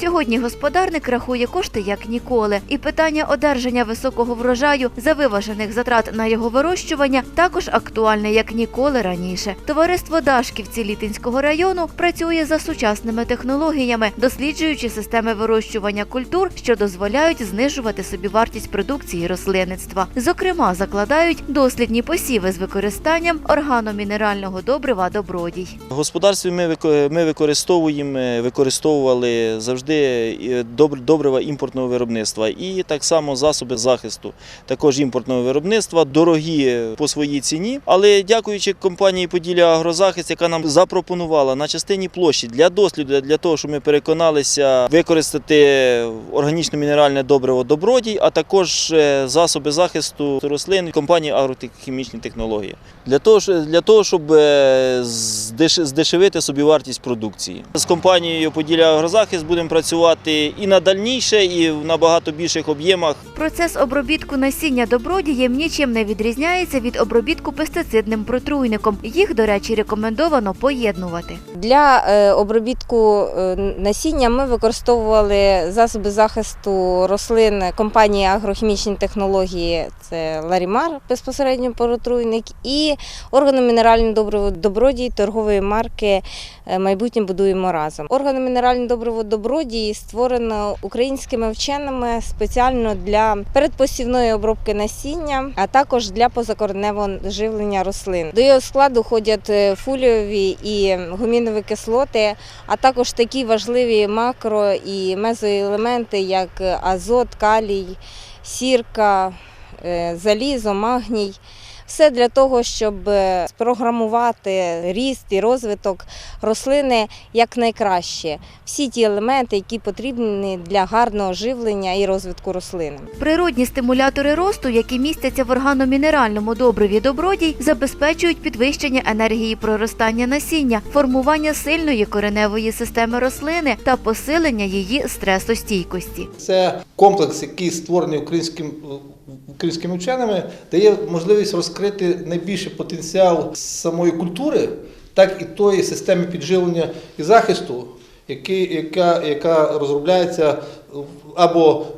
Сьогодні господарник рахує кошти як ніколи, і питання одержання високого врожаю за виважених затрат на його вирощування також актуальне як ніколи раніше. Товариство Дашківці Літинського району працює за сучасними технологіями, досліджуючи системи вирощування культур, що дозволяють знижувати собівартість продукції рослинництва. Зокрема, закладають дослідні посіви з використанням органомінерального добрива добродій. В господарстві ми, вико- використовуємо, використовували завжди е, добр- добрива імпортного виробництва і так само засоби захисту, також імпортного виробництва, дорогі по своїй ціні. Але дякуючи компанії Поділля Агрозахист, яка нам запропонувала на частині площі для досліду, для того, щоб ми переконалися використати органічно мінеральне добриво добродій, а також е, засоби захисту рослин компанії агрохімічні технології. Для того, для того щоб е, здеш- здешевити собівартість продукції. З компанією Поділля Агрозахист будемо працювати і на дальніше, і в набагато більших об'ємах. Процес обробітку насіння добродієм нічим не відрізняється від обробітку пестицидним протруйником. Їх, до речі, рекомендовано поєднувати. Для е, обробітку е, насіння ми використовували засоби захисту рослин компанії агрохімічні технології. Це Ларімар, безпосередньо поротруйник, і органомінеральне добриво добродій торгової марки е, Майбутнє будуємо разом. Органомінеральне добриво добродій створено українськими вченими спеціально для передпосівної обробки насіння, а також для позакореневого живлення рослин. До його складу входять е, фоліові і гумінові кислоти, а також такі важливі макро і мезоелементи, як азот, калій, сірка, е, залізо, магній. Все для того, щоб е, спрограмувати ріст і розвиток рослини якнайкраще. Всі ті елементи, які потрібні для гарного живлення і розвитку рослини. Природні стимулятори росту, які містяться в органомінеральному добриві добродій, забезпечують підвищення енергії проростання насіння, формування сильної кореневої системи рослини та посилення її стресостійкості. Це комплекс, який створений українським, українськими вченими, дає можливість розкрити найбільший потенціал самої культури, так і тої системи підживлення і захисту, яка, яка розробляється або проду-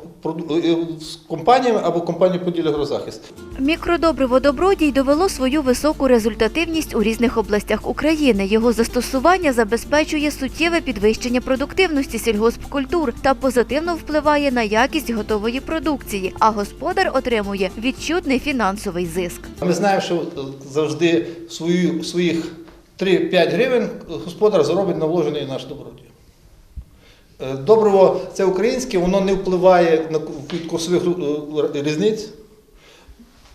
з компаніями, або компанією Поділля Агрозахист. Мікродобриво добродій довело свою високу результативність у різних областях України. Його застосування забезпечує суттєве підвищення продуктивності сільгоспкультур та позитивно впливає на якість готової продукції, а господар отримує відчутний фінансовий зиск. Ми знаємо, що завжди свою, своїх 3-5 гривень господар заробить на вложений наш добродій. Е, Добриво це українське, воно не впливає на курсових е, різниць.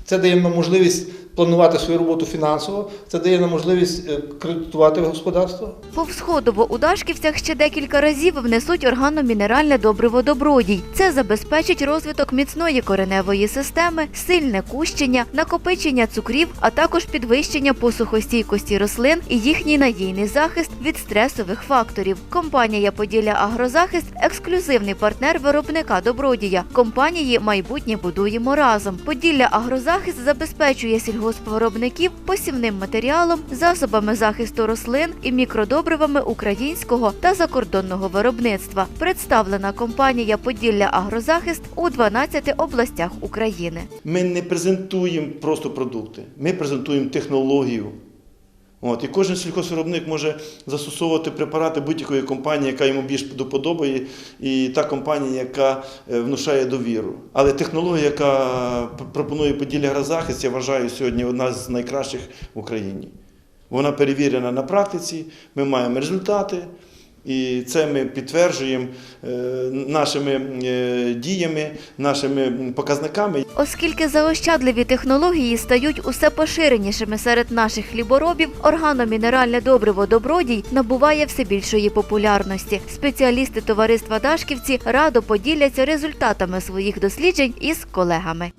Це дає нам можливість планувати свою роботу фінансово, це дає нам можливість е, кредитувати господарство. Повсходово у Дашківцях ще декілька разів внесуть органомінеральне добриво добродій. Це забезпечить розвиток міцної кореневої системи, сильне кущення, накопичення цукрів, а також підвищення посухостійкості рослин і їхній надійний захист від стресових факторів. Компанія Поділля Агрозахист ексклюзивний партнер виробника добродія. Компанії майбутнє будуємо разом. Поділля Агрозахист забезпечує сільгоспвиробників посівним матеріалом, засобами захисту рослин і мікродобривами українського та закордонного виробництва. Представлена компанія Поділля Агрозахист у 12 областях України. Ми не презентуємо просто продукти, ми презентуємо технологію. От, і кожен сільхозвиробник може застосовувати препарати будь-якої компанії, яка йому більш доподобає, і та компанія, яка е, внушає довіру. Але технологія, яка пропонує Поділля Грозахист, я вважаю сьогодні одна з найкращих в Україні. Вона перевірена на практиці, ми маємо результати, і це ми підтверджуємо е, нашими е, діями, нашими показниками. Оскільки заощадливі технології стають усе поширенішими серед наших хліборобів, органомінеральне добриво добродій набуває все більшої популярності. Спеціалісти товариства Дашківці радо поділяться результатами своїх досліджень із колегами.